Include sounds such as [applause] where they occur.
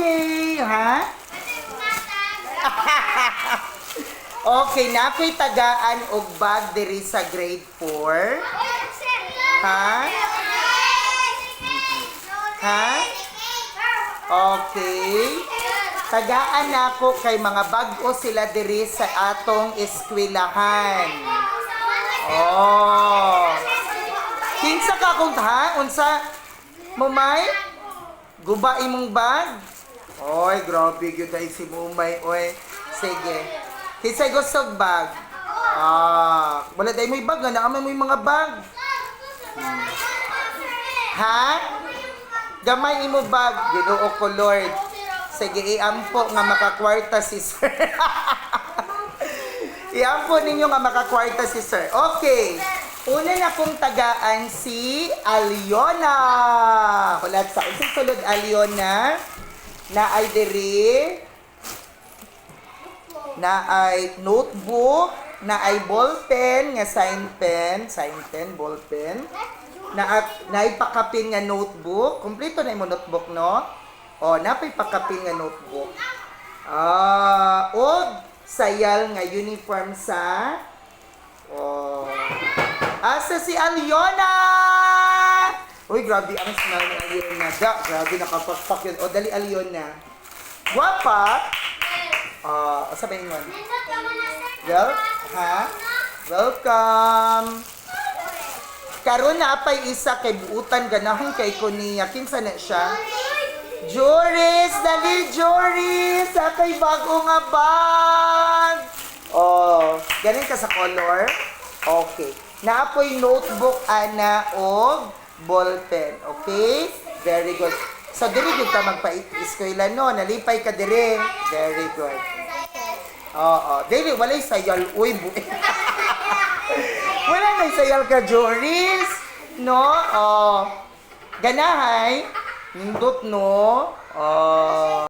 Okay, ha? [laughs] okay, nakoy tagaan og bag diri sa grade 4. Ha? Ha? Okay. Tagaan nako kay mga bag-o sila diri sa atong eskwelahan. Oh. Kinsa ka kung ha? Unsa? Mumay? Guba imong bag? Oy, grabe gyud ay si Mumay. Oy, sige. Kinsa gusto bag? Ah, wala day may bag na amay mo mga bag. Ha? Gamay imo bag, Ginoo ko Lord. Sige, iampo nga makakwarta si Sir. [laughs] iampo ninyo nga makakwarta si Sir. Okay. Una na kong tagaan si Aliona. Hulat sa unsang sulod Aliona na ay diri na ay notebook, na ay ballpen, nga sign pen, sign pen, ballpen, na na ay pakapin nga notebook, kompleto na imo notebook no? O, napay pakapin nga notebook. Ah, og sayal nga uniform sa Oh. Asa si Aliona? Uy, grabe ang smell ni Aliona. Da, grabe nakapakpak yun. O, dali Aliona. Guwapa? Ah, uh, sabihin mo. Well, ha? Welcome. Karon na apay isa kay buutan ganahon kay ko niya. Kinsa na siya? Joris! Dali, Joris! Akay bago nga bag! Oh, ganin ka sa color? Okay. Naapoy notebook, ana, og ballpen. Okay? Very good. So, diri gyud ka magpa-eskwela, no? Nalipay ka diri. Very good. Oo. Dili, walay sayal. Uy, bu [laughs] Wala may sayal ka, Joris. No? Oh. Ganahay. Nindot, no? Oh.